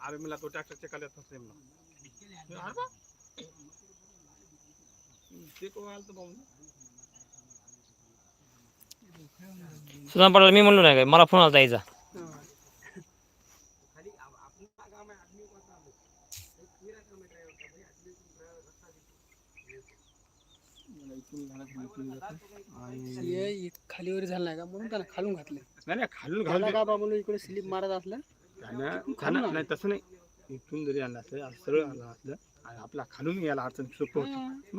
अरे मला तो ट्रॅक्टरच्या काल्यात फसले म्हणला अरे बा. ते कोण आलं भाऊ? सुदाम पाटील मी म्हणलो नाही काय? मला फोन आला यायचा. आणि हे खालीवर झालं नाही का? म्हणून त्याला खालून घातलं. नाही नाही, खालून घाला घालून का बा म्हणून इकडे स्लिप मारत असला? त्यानं त्यानं- नाही तसं नाही. इथून जरी आणलं असलं असं सरळ आलं असलं आणि आपला खालून यायला अडचण सोपं होतं.